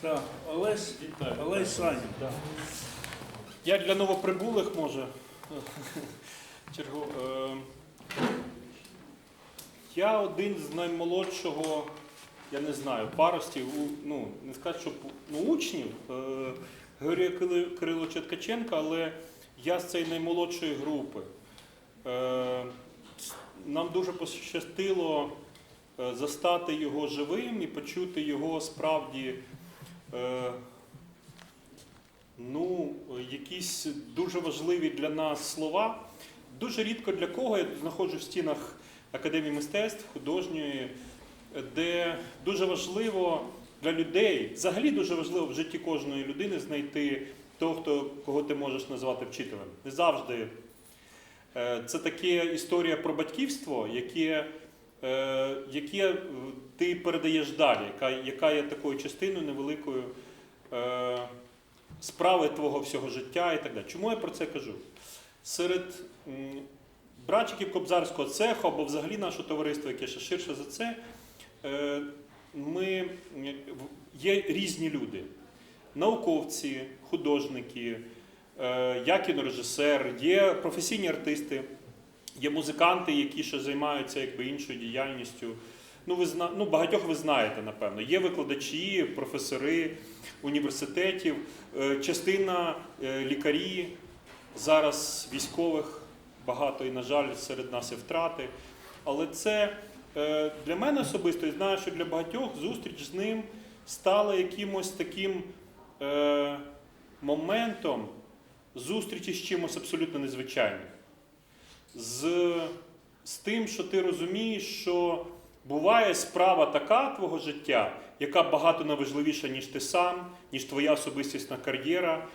Так, Олесь. Олесь Санін. Да. Я для новоприбулих може. Е, я один з наймолодшого, я не знаю, паростів, ну, не сказати, що ну, учнів е, Георгія Кили- Кириловича Ткаченка, але я з цієї наймолодшої групи. Е, нам дуже пощастило застати його живим і почути його справді. Е, ну, якісь дуже важливі для нас слова. Дуже рідко для кого я знаходжу в стінах Академії мистецтв художньої, де дуже важливо для людей, взагалі дуже важливо в житті кожної людини знайти того, хто, кого ти можеш назвати вчителем. Не завжди. Е, Це таке історія про батьківство, яке, яке е, ти передаєш далі, яка, яка є такою частиною невеликою е, справи твого всього життя і так далі. Чому я про це кажу? Серед братчиків Кобзарського цеху або взагалі нашого товариства, яке ще ширше за це, е, ми, є різні люди. Науковці, художники, е, я кінорежисер, є професійні артисти, є музиканти, які ще займаються якби, іншою діяльністю. Ну, ви зна... ну, багатьох ви знаєте, напевно. Є викладачі, професори університетів, е, частина е, лікарі, зараз військових багато і, на жаль, серед нас і втрати. Але це е, для мене особисто, і знаю, що для багатьох зустріч з ним стала якимось таким моментом зустрічі з чимось абсолютно незвичайним. З, з тим, що ти розумієш, що буває справа така твого життя, яка багато найважливіша, ніж ти сам, ніж твоя особистісна кар'єра,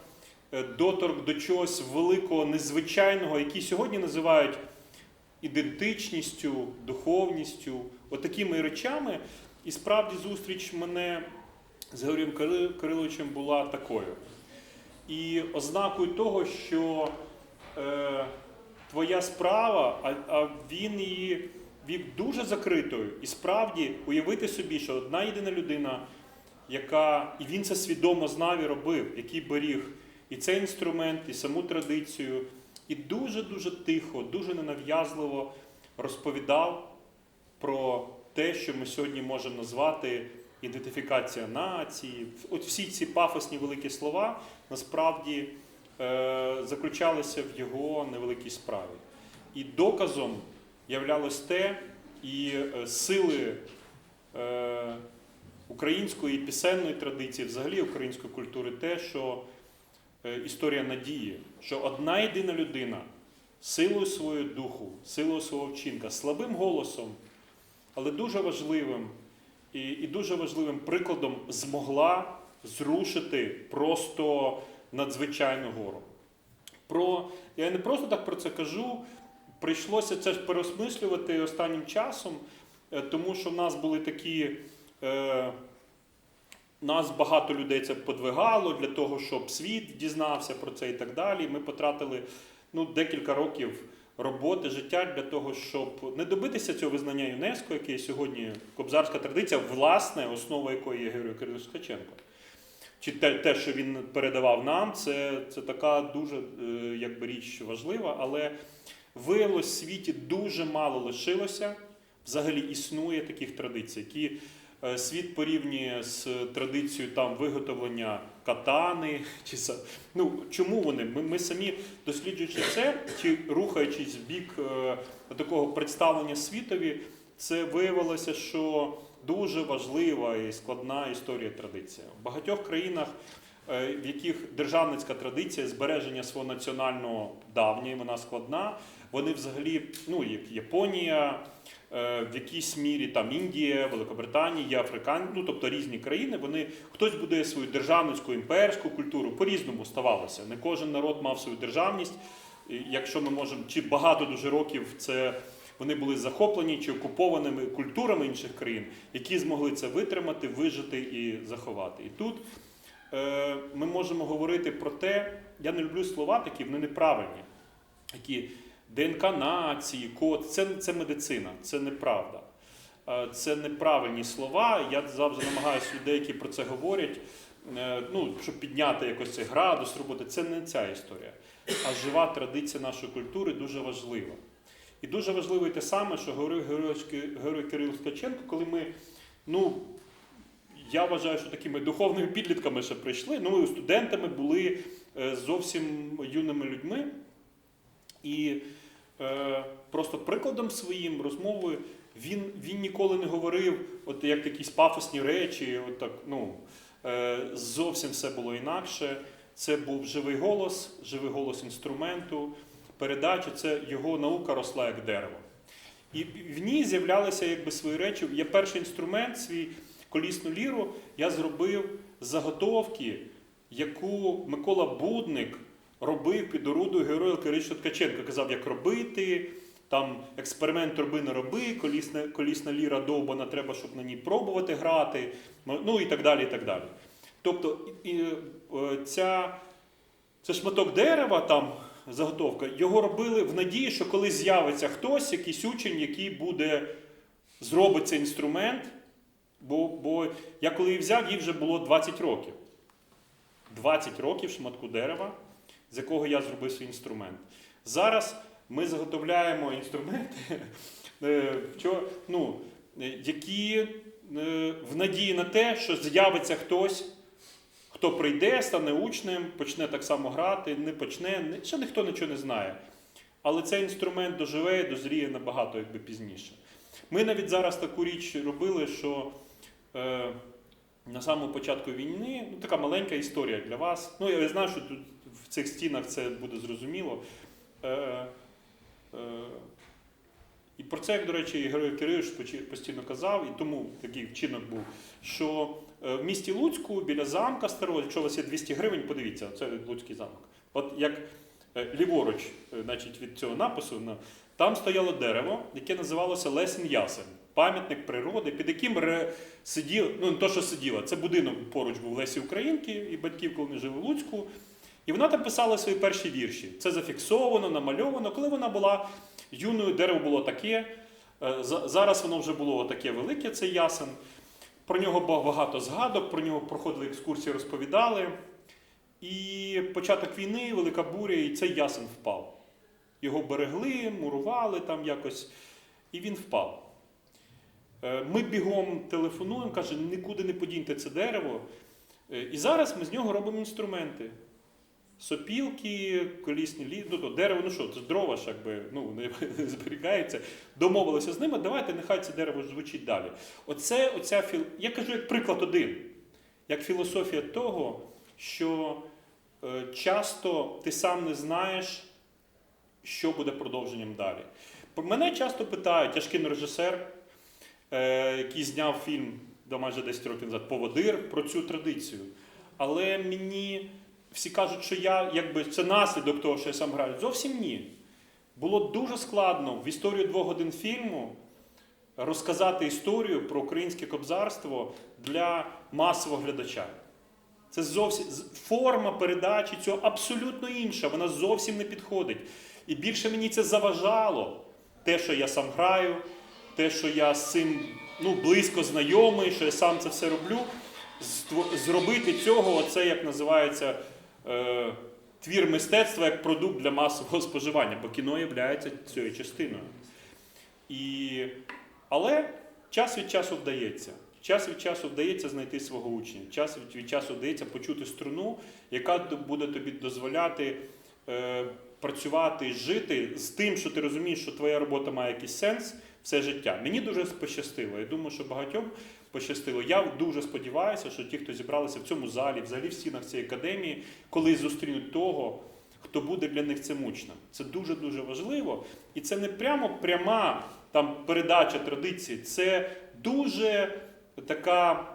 е, доторк до чогось великого, незвичайного, який сьогодні називають ідентичністю, духовністю, отакими речами. І справді зустріч мене з Георгієм Кирил- Кириловичем була такою. І ознакою того, що е, твоя справа, а, а він її вів дуже закритою. І справді уявити собі, що одна єдина людина, яка, і він це свідомо знав і робив, який беріг і цей інструмент, і саму традицію, і дуже-дуже тихо, дуже ненав'язливо розповідав про те, що ми сьогодні можемо назвати ідентифікація нації. От всі ці пафосні великі слова насправді заключалися в його невеликій справі. І доказом являлось те, і е, сили е, української пісенної традиції, взагалі української культури, те, що е, історія надії, що одна єдина людина силою свого духу, силою свого вчинка, слабим голосом, але дуже важливим і, і дуже важливим прикладом змогла зрушити просто надзвичайну гору. Про, я не просто так про це кажу, прийшлося це переосмислювати останнім часом, е, тому що в нас були такі. Е, нас багато людей це подвигало для того, щоб світ дізнався про це і так далі. Ми потратили ну, декілька років роботи, життя для того, щоб не добитися цього визнання ЮНЕСКО, яке сьогодні кобзарська традиція, власне, основа якої є Георгій Кирилович Ткаченко. Чи те, те, що він передавав нам, це, це така дуже е, якби, річ важлива, але виявилось, в світі дуже мало лишилося. Взагалі існує таких традицій, які е, світ порівнює з традицією там виготовлення катани. Чи ну, чому вони? Ми, ми самі досліджуючи це, чи рухаючись в бік е, такого представлення світові, це виявилося, що дуже важлива і складна історія традиція. В багатьох країнах, е, в яких державницька традиція збереження свого національного давня, і вона складна, вони взагалі, ну як Японія, е, в якійсь мірі там Індія, Великобританія, Африкан, ну тобто різні країни, вони хтось будує свою державницьку імперську культуру, по-різному ставалося. Не кожен народ мав свою державність. Якщо ми можемо, чи багато дуже років це вони були захоплені чи окупованими культурами інших країн, які змогли це витримати, вижити і заховати. І тут е, ми можемо говорити про те, я не люблю слова такі, вони неправильні, які ДНК нації, код, це, це медицина, це неправда. е, це неправильні слова. Я завжди намагаюся людей, які про це говорять, е, ну, щоб підняти якось цей градус роботи. Це не ця історія. А жива традиція нашої культури дуже важлива. І дуже важливо і те саме, що говорив герой, Кирил Ткаченко, коли ми, ну, я вважаю, що такими духовними підлітками ще прийшли. Ну, ми студентами були е, зовсім юними людьми. І е, просто прикладом своїм розмовою він, він ніколи не говорив, от як якісь пафосні речі, от так, ну, е, зовсім все було інакше. Це був живий голос, живий голос інструменту, передача, це його наука росла як дерево. І в ній з'являлися якби свої речі. Я перший інструмент, свій колісну ліру, я зробив з заготовки, яку Микола Будник робив під орудою героя Кирича Ткаченка. Казав, як робити, там експеримент роби не роби, колісна, колісна ліра довбана, треба, щоб на ній пробувати грати, ну і так далі. і так далі. Тобто і, і, е, ця, це шматок дерева, там заготовка, його робили в надії, що коли з'явиться хтось, якийсь учень, який буде зробить цей інструмент. Бо, бо я коли її взяв, їй вже було 20 років. 20 років шматку дерева, з якого я зробив свій інструмент. Зараз ми заготовляємо інструменти, е, ну, е, які е, в надії на те, що з'явиться хтось, хто прийде, стане учнем, почне так само грати, не почне, ще ніхто нічого не знає. Але цей інструмент доживе і дозріє набагато якби, пізніше. Ми навіть зараз таку річ робили, що е, на самому початку війни, ну така маленька історія для вас. Ну, я знаю, що тут в цих стінах це буде зрозуміло. Е, е, і про це, як, до речі, Герой Кирилович постійно казав, і тому такий вчинок був, що в місті Луцьку біля замка старого, якщо у вас є 200 гривень, подивіться, це Луцький замок. От як е, ліворуч, е, значить, від цього напису, там стояло дерево, яке називалося Лесін Ясен. Пам'ятник природи, під яким ре... ну не то, що сиділа, це будинок поруч був Лесі Українки і батьків, коли вони жили в Луцьку. І вона там писала свої перші вірші. Це зафіксовано, намальовано. Коли вона була юною, дерево було таке. е, Зараз воно вже було таке велике, це ясен. Про нього багато згадок, про нього проходили екскурсії, розповідали. І початок війни, велика буря, і цей ясен впав. Його берегли, мурували там якось, і він впав. Е, Ми бігом телефонуємо, каже, нікуди не подіньте це дерево. Е, І зараз ми з нього робимо інструменти. Сопілки, колісні лі... ну, то дерево, ну що, це дрова ж якби, ну, не зберігається. Домовилися з ними, давайте нехай це дерево звучить далі. Оце, оця філ... Я кажу як приклад один, як філософія того, що е, часто ти сам не знаєш, що буде продовженням далі. Мене часто питають, я ж кінорежисер, е, який зняв фільм до майже 10 років назад Поводир про цю традицію. Але мені всі кажуть, що я якби це наслідок того, що я сам граю. Зовсім ні. Було дуже складно в історію двох годин фільму розказати історію про українське кобзарство для масового глядача. Це зовсім форма передачі цього абсолютно інша, вона зовсім не підходить. І більше мені це заважало. Те, що я сам граю, те, що я з цим ну, близько знайомий, що я сам це все роблю. Зробити цього, оце як називається е, твір мистецтва як продукт для масового споживання, бо кіно є цією частиною. І... Але час від часу вдається. Час від часу вдається знайти свого учня. Час від, часу вдається почути струну, яка буде тобі дозволяти е, працювати, жити з тим, що ти розумієш, що твоя робота має якийсь сенс все життя. Мені дуже пощастило. Я думаю, що багатьом пощастило. Я дуже сподіваюся, що ті, хто зібралися в цьому залі, взагалі в стінах цієї академії, коли зустрінуть того, хто буде для них цим учнем. Це дуже дуже важливо. І це не прямо пряма там передача традиції, це дуже така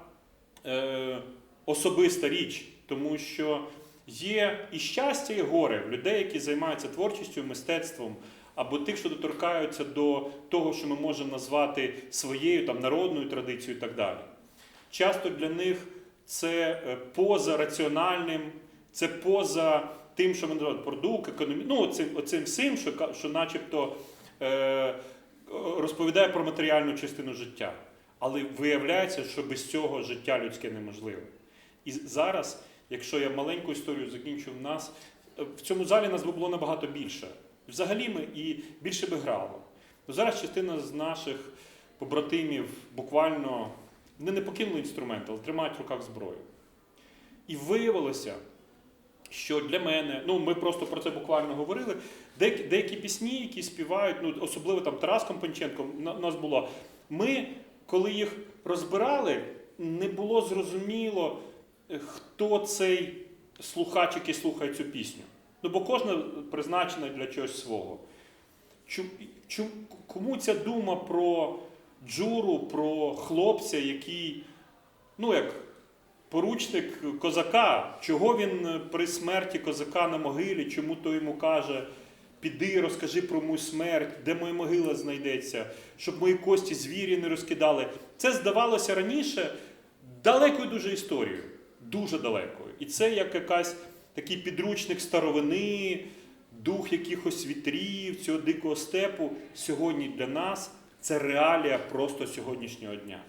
е, особиста річ, тому що є і щастя, і горе в людей, які займаються творчістю, мистецтвом, або тих, що доторкаються до того, що ми можемо назвати своєю там, народною традицією і так далі. Часто для них це е, поза раціональним, це поза тим, що ми називаємо продукт, економі... ну, оцим, оцим всім, що, що начебто е, розповідає про матеріальну частину життя. Але виявляється, що без цього життя людське неможливе. І зараз, якщо я маленьку історію закінчу, в нас е, в цьому залі нас було набагато більше. Взагалі ми і більше би грало. Ну, зараз частина з наших побратимів буквально не, не покинули інструмент, але тримають в руках зброю. І виявилося, що для мене, ну ми просто про це буквально говорили. Деякі, деякі пісні, які співають, ну особливо там Тарас Компанченко, у нас було. Ми, коли їх розбирали, не було зрозуміло, е, хто цей слухач, який слухає цю пісню. Ну, бо кожна призначена для чогось свого. Кому ця дума про джуру, про хлопця, який, ну як поручник козака, чого він при смерті козака на могилі, чому той йому каже, піди, розкажи про мою смерть, де моя могила знайдеться, щоб мої кості звірі не розкидали. Це здавалося раніше далекою дуже історією, дуже далекою. І це як якась такий підручник старовини, дух якихось вітрів, цього дикого степу. Сьогодні для нас це реалія просто сьогоднішнього дня.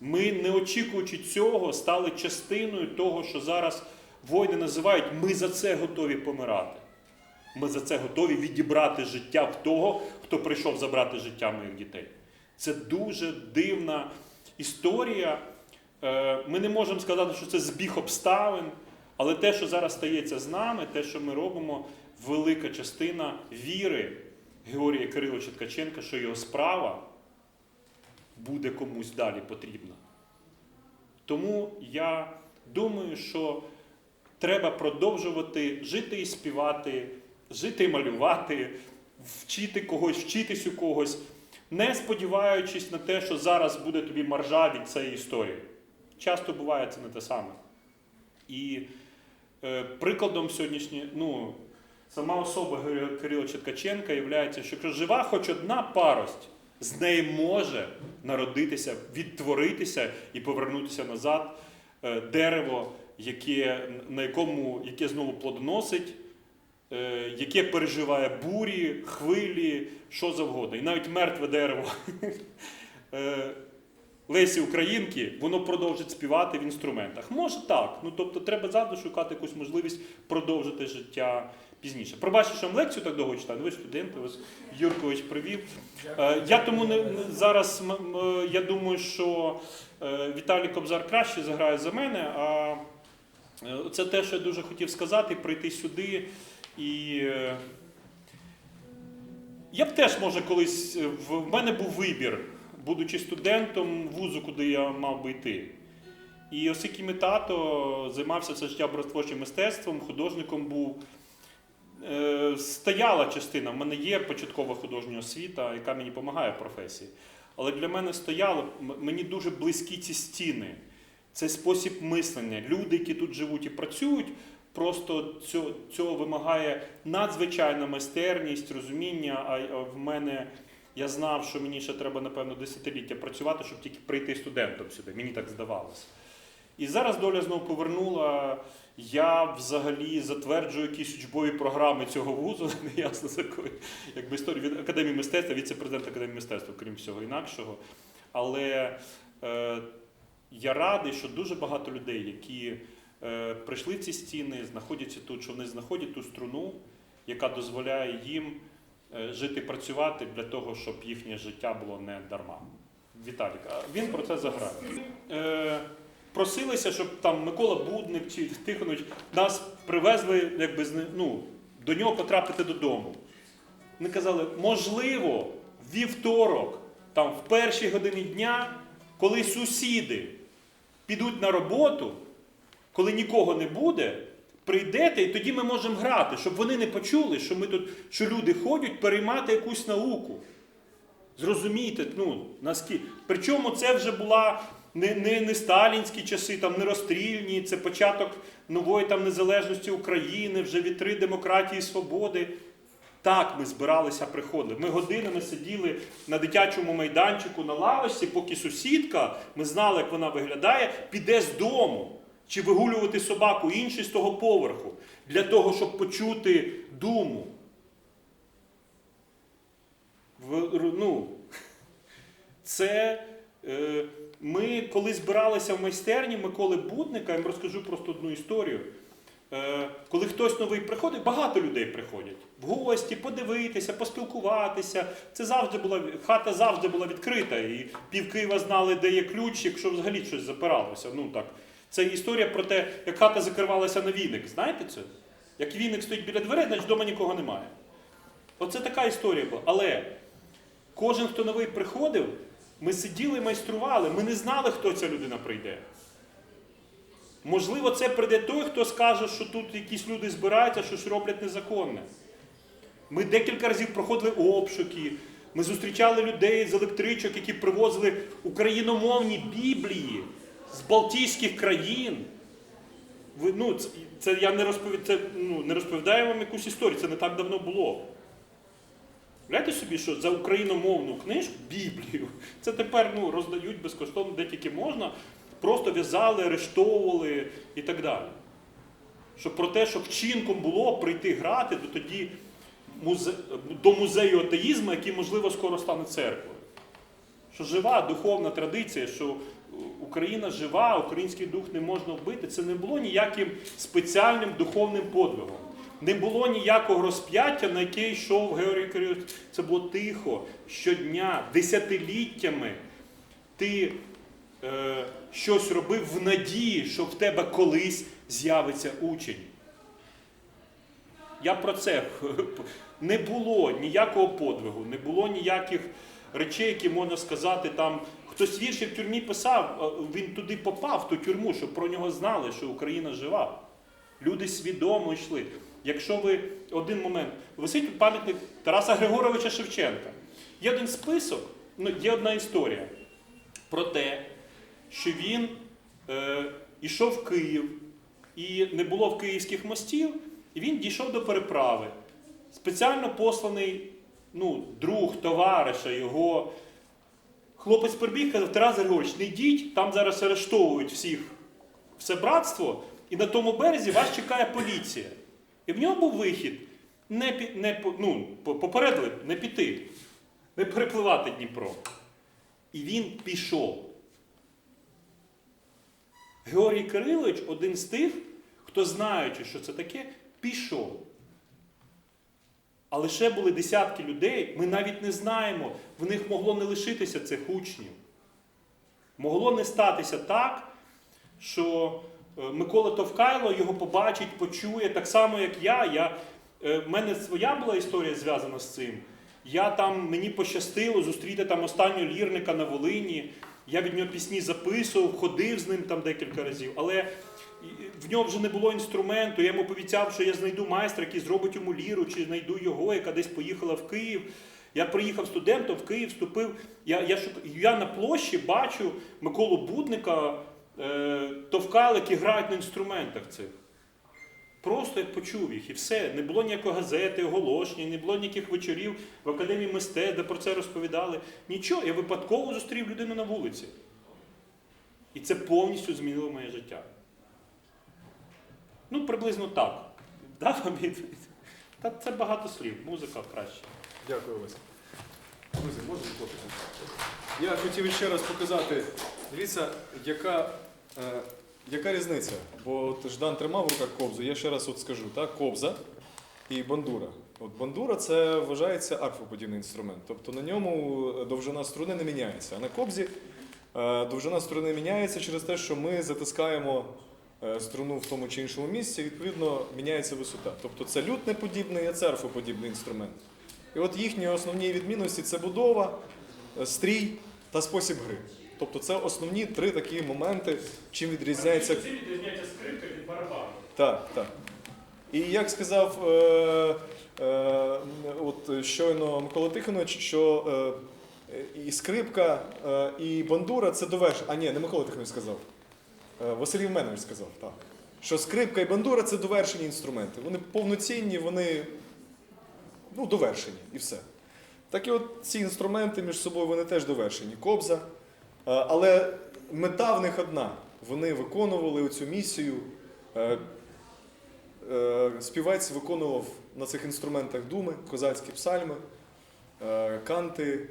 Ми, не очікуючи цього, стали частиною того, що зараз воїни називають ми за це готові помирати. Ми за це готові відібрати життя в того, хто прийшов забрати життя моїх дітей. Це дуже дивна історія. Е, Ми не можемо сказати, що це збіг обставин, але те, що зараз стається з нами, те, що ми робимо, велика частина віри Георгія Кириловича Ткаченка, що його справа буде комусь далі потрібна. Тому я думаю, що треба продовжувати жити і співати, жити і малювати, вчити когось, вчитись у когось, не сподіваючись на те, що зараз буде тобі маржа від цієї історії. Часто буває це не те саме. І прикладом сьогоднішньої, ну, сама особа Георгія Кириловича Ткаченка є, що якщо жива хоч одна парость, з неї може народитися, відтворитися і повернутися назад е, дерево, яке, на якому, яке знову плодоносить, е, яке переживає бурі, хвилі, що завгодно. І навіть мертве дерево е, Лесі Українки, воно продовжить співати в інструментах. Може так. Ну тобто треба завжди шукати якусь можливість продовжити життя пізніше. Пробачте, що вам лекцію так довго читаю. Ви студенти, вас Юркович привів. Е, Я тому не, зараз я думаю, що е, Віталій Кобзар краще заграє за мене. А е, це те, що я дуже хотів сказати, прийти сюди і. Я б теж, може, колись в мене був вибір, будучи студентом вузу, куди я мав би йти. І оскільки мій тато займався все життя образотворчим мистецтвом, художником був, е, стояла частина. В мене є початкова художня освіта, яка мені допомагає в професії. Але для мене стояло, мені дуже близькі ці стіни. Це спосіб мислення. Люди, які тут живуть і працюють, просто цього, вимагає надзвичайна майстерність, розуміння. А в мене я знав, що мені ще треба, напевно, десятиліття працювати, щоб тільки прийти студентом сюди. Мені так здавалося. І зараз доля знову повернула. Я взагалі затверджую якісь учбові програми цього вузу, не ясно з якої, якби історії від Академії мистецтва, віце-президент Академії мистецтва, крім всього інакшого. Але е, я радий, що дуже багато людей, які е, прийшли в ці стіни, знаходяться тут, що вони знаходять ту струну, яка дозволяє їм жити працювати для того, щоб їхнє життя було не дарма. Віталік, він про це заграє. Е, просилися, щоб там Микола Будник чи Тихонович нас привезли, якби ну, до нього потрапити додому. Вони казали, можливо, вівторок, там в першій годині дня, коли сусіди підуть на роботу, коли нікого не буде, прийдете, і тоді ми можемо грати, щоб вони не почули, що ми тут, що люди ходять переймати якусь науку. Зрозумійте, ну, наскільки. Причому це вже була не, не, не сталінські часи, там, не розстрільні, це початок нової там, незалежності України, вже вітри демократії і свободи. Так, ми збиралися, приходили. Ми годинами сиділи на дитячому майданчику на лавочці, поки сусідка, ми знали, як вона виглядає, піде з дому чи вигулювати собаку інший з того поверху, для того, щоб почути думу. в, ну, це е, ми коли збиралися в майстерні Миколи Будника, я вам розкажу просто одну історію. Е, коли хтось новий приходить, багато людей приходять в гості, подивитися, поспілкуватися. Це завжди була хата завжди була відкрита, і пів Києва знали, де є ключ, якщо взагалі щось запиралося. Ну так. Це історія про те, як хата закривалася на віник. Знаєте це? Як віник стоїть біля дверей, значить вдома нікого немає. Оце така історія була. Але кожен, хто новий приходив, ми сиділи майстрували, ми не знали, хто ця людина прийде. Можливо, це прийде той, хто скаже, що тут якісь люди збираються, щось роблять незаконне. Ми декілька разів проходили обшуки, ми зустрічали людей з електричок, які привозили україномовні біблії з Балтійських країн. Ви, ну, це, це я не, розповід, це, ну, не розповідаю вам якусь історію, це не так давно було. Гляньте собі, що за україномовну книжку, Біблію, це тепер ну, роздають безкоштовно де тільки можна, просто в'язали, арештовували і так далі. Що про те, що вчинком було прийти грати до тоді музе... до музею атеїзму, який, можливо, скоро стане церквою. Що жива духовна традиція, що Україна жива, український дух не можна вбити, це не було ніяким спеціальним духовним подвигом. Не було ніякого розп'яття, на яке йшов Георгій Кирилович. Це було тихо, щодня, десятиліттями. Ти е, щось робив в надії, що в тебе колись з'явиться учень. Я про це не було ніякого подвигу, не було ніяких речей, які можна сказати там. Хтось вірші в тюрмі писав, він туди попав, в ту тюрму, щоб про нього знали, що Україна жива. Люди свідомо йшли. Якщо ви один момент, висить пам'ятник Тараса Григоровича Шевченка. Є один список, ну, є одна історія про те, що він е, йшов в Київ, і не було в київських мостів, і він дійшов до переправи. Спеціально посланий ну, друг, товариша його. Хлопець прибіг, казав, Тарас Григорович, не йдіть, там зараз арештовують всіх все братство, і на тому березі вас чекає поліція. І в нього був вихід. Не, не, ну, попередили, не піти, не перепливати Дніпро. І він пішов. Георгій Кирилович один з тих, хто, знаючи, що це таке, пішов. А лише були десятки людей, ми навіть не знаємо, в них могло не лишитися цих учнів. Могло не статися так, що е, Микола Товкайло його побачить, почує, так само, як я. я е, в мене своя була історія зв'язана з цим. Я там, мені пощастило зустріти там останнього лірника на Волині. Я від нього пісні записував, ходив з ним там декілька разів. Але в нього вже не було інструменту. Я йому пообіцяв, що я знайду майстра, який зробить йому ліру, чи знайду його, яка десь поїхала в Київ. Я приїхав студентом в Київ, вступив. Я, я, шук... я на площі бачу Миколу Будника, е, Товкал, які грають на інструментах цих. Просто як почув їх і все. Не було ніякої газети, оголошення, не було ніяких вечорів в Академії мистецтв, де про це розповідали. Нічого, я випадково зустрів людину на вулиці. І це повністю змінило моє життя. Ну, приблизно так. Дав відповідь? Та це багато слів, музика краще. Дякую, Олесь. Друзі, можна хлопці? Я хотів ще раз показати, дивіться, яка, е, яка різниця. Бо от Ждан тримав в руках кобзу, я ще раз от скажу, так, кобза і бандура. От бандура це вважається арфоподібний інструмент. Тобто на ньому довжина струни не міняється. А на кобзі е, довжина струни міняється через те, що ми затискаємо е, струну в тому чи іншому місці, відповідно міняється висота. Тобто це лютнеподібний, а це арфоподібний інструмент. І от їхні основні відмінності це будова, е, стрій та спосіб гри. Тобто це основні три такі моменти, чим відрізняється. Ці відрізняється скрипка від барабану. Так, так. І як сказав е, е, от щойно Микола Тихонович, що е, і скрипка, е, і бандура це довершення. А ні, не Микола Тихонович сказав. Е, Василь Євменович сказав, так. Що скрипка і бандура це довершені інструменти. Вони повноцінні, вони ну, довершені і все. Так і от ці інструменти між собою вони теж довершені. Кобза. Е, Але мета в них одна. Вони виконували цю місію. Е, Співець виконував на цих інструментах думи, козацькі псальми. канти,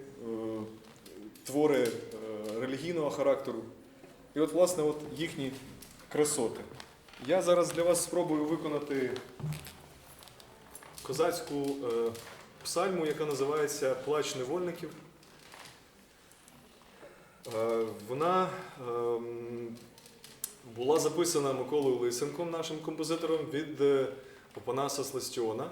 твори релігійного характеру. І от, власне, от їхні красоти. Я зараз для вас спробую виконати козацьку е, псальму, яка називається Плач невольників. Е, Вона ем, була записана Миколою Лисенком, нашим композитором, від е, Опанаса Сластіона.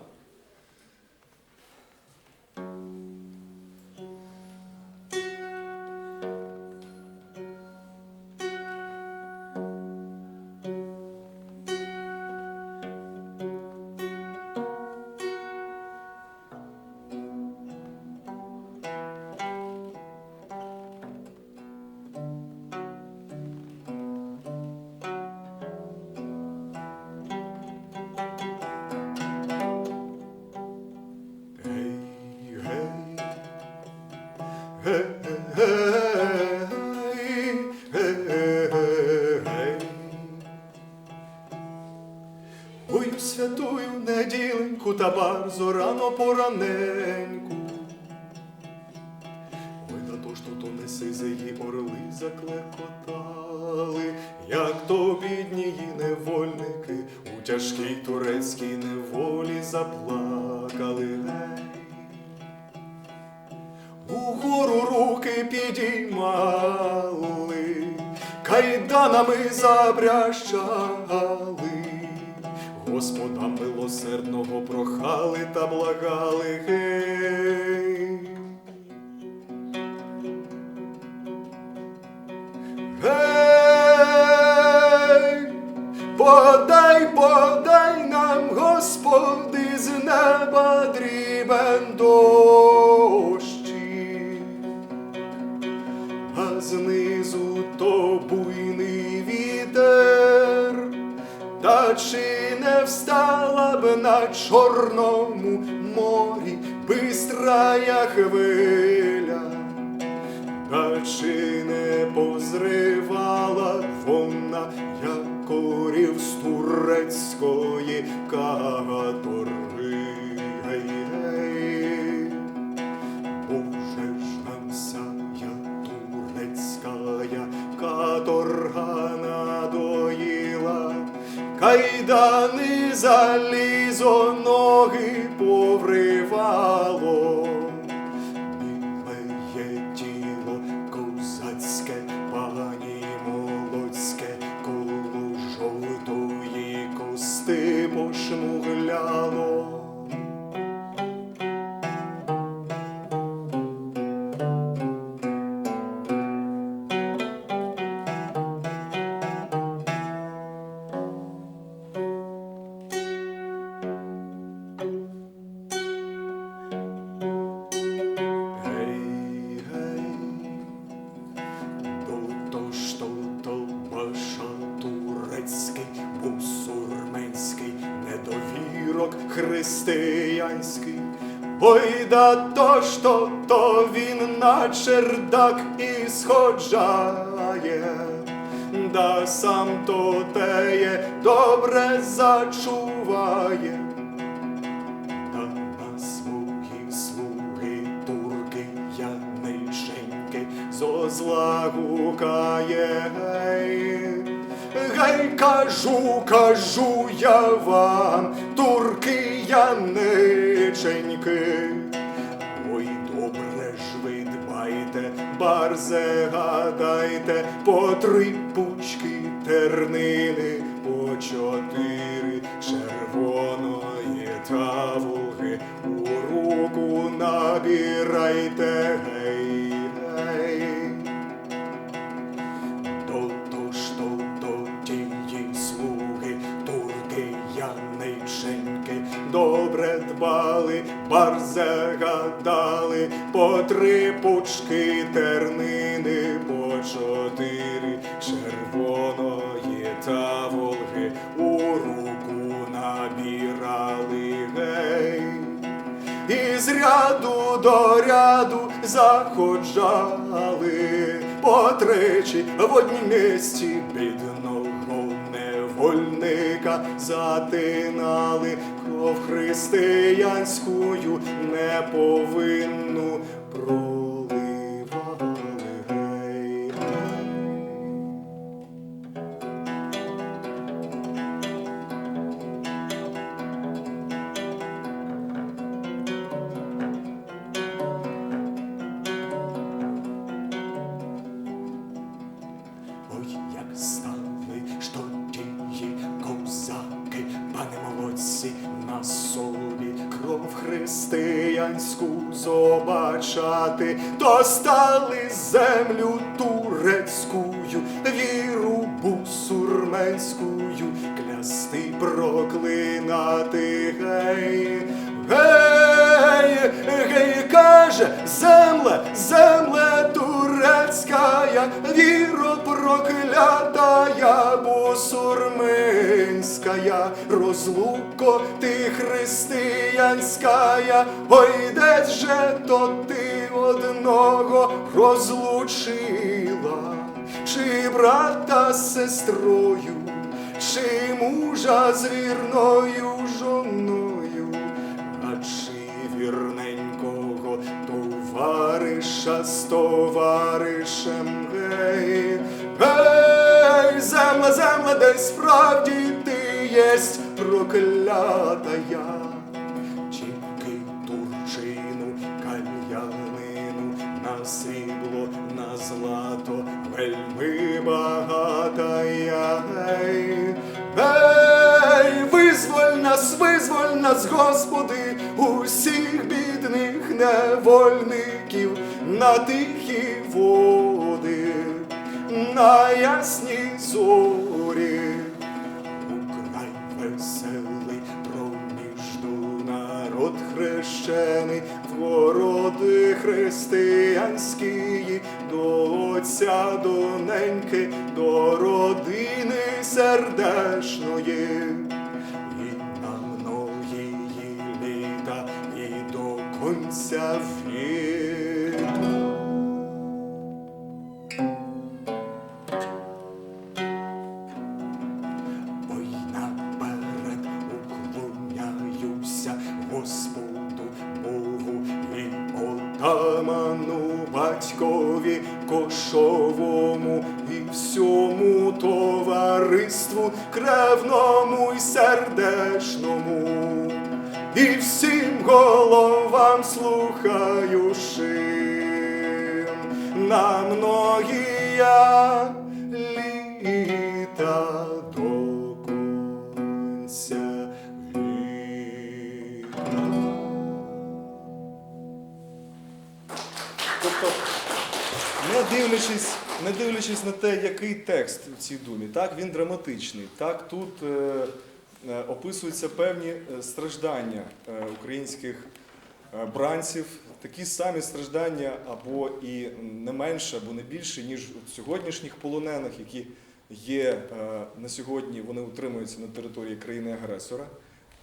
Пораненьку. Ой, на то ж то неси її орли заклекотали, як то біднії невольники у тяжкій турецькій неволі заплакали. Угору руки підіймали, кайданами забрящали, Чорному морі бистрая хвиля? Та чи не позривала вона якорів з турецької каторги? Боже ж нам сая турецкая каторга надоїла, кайдани залізо ноги повривало. Християнський. Ой, да то ж то, він на чердак і сходжає, да сам то теє добре зачуває. Та на свої слуги турки яниченьки зо зла гукає. Гей, гей, кажу, кажу я вам, турки яниченьки. Ой, добре ж ви дбайте, барзе гадайте, по три пучки тернини, по чотири червоної тавуги, у руку набирайте, дбали, барзе гадали, по три пучки тернини, по чотири червоної та волги, у руку набирали гей. І з ряду до ряду заходжали потричі в однім місці бідного невольника затинали, кров не неповинну християнську побачати, то стали землю турецькую, віру бусурменськую, клясти проклинати гей. Гей, гей, каже, земле, земле турецкая, віро проклятая, бусурминськая, розлуко ти християнськая, ой, де же то ти одного розлучила, чи брата з сестрою, чи мужа з вірною жоною, товариша з товаришем гей, гей, земля, земля, де справді ти єсть проклятая. Тільки турчину, кальянину, на срібло, на злато, вельми багатая. Гей, гей, визволь нас, визволь нас, Господи, усіх бідних невольників на тихі води, на ясні зорі. Украй веселий, проміжду народ хрещений, в городи християнські, до отця доненьки, до родини сердешної. До конця віку. Многія літа до конця віку. Тобто, не дивлячись, не дивлячись на те, який текст в цій думі, так, він драматичний. Так, тут е, е, описуються певні е, страждання е, українських бранців, такі самі страждання або і не менше, або не більше, ніж у сьогоднішніх полонених, які є е, на сьогодні, вони утримуються на території країни-агресора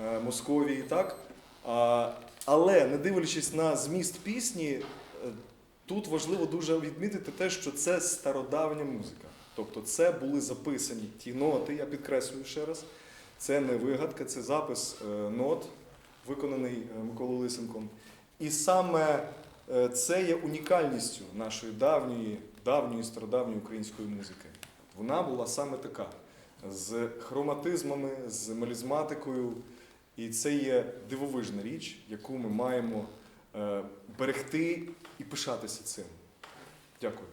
е, Московії. Так? Але не дивлячись на зміст пісні, е, Тут важливо дуже відмітити те, що це стародавня музика. Тобто це були записані ті ноти, я підкреслюю ще раз. Це не вигадка, це запис нот, виконаний Миколою Лисенком. І саме е, це є унікальністю нашої давньої, давньої стародавньої української музики. Вона була саме така, з хроматизмами, з мелізматикою. І це є дивовижна річ, яку ми маємо е, берегти і пишатися цим. Дякую.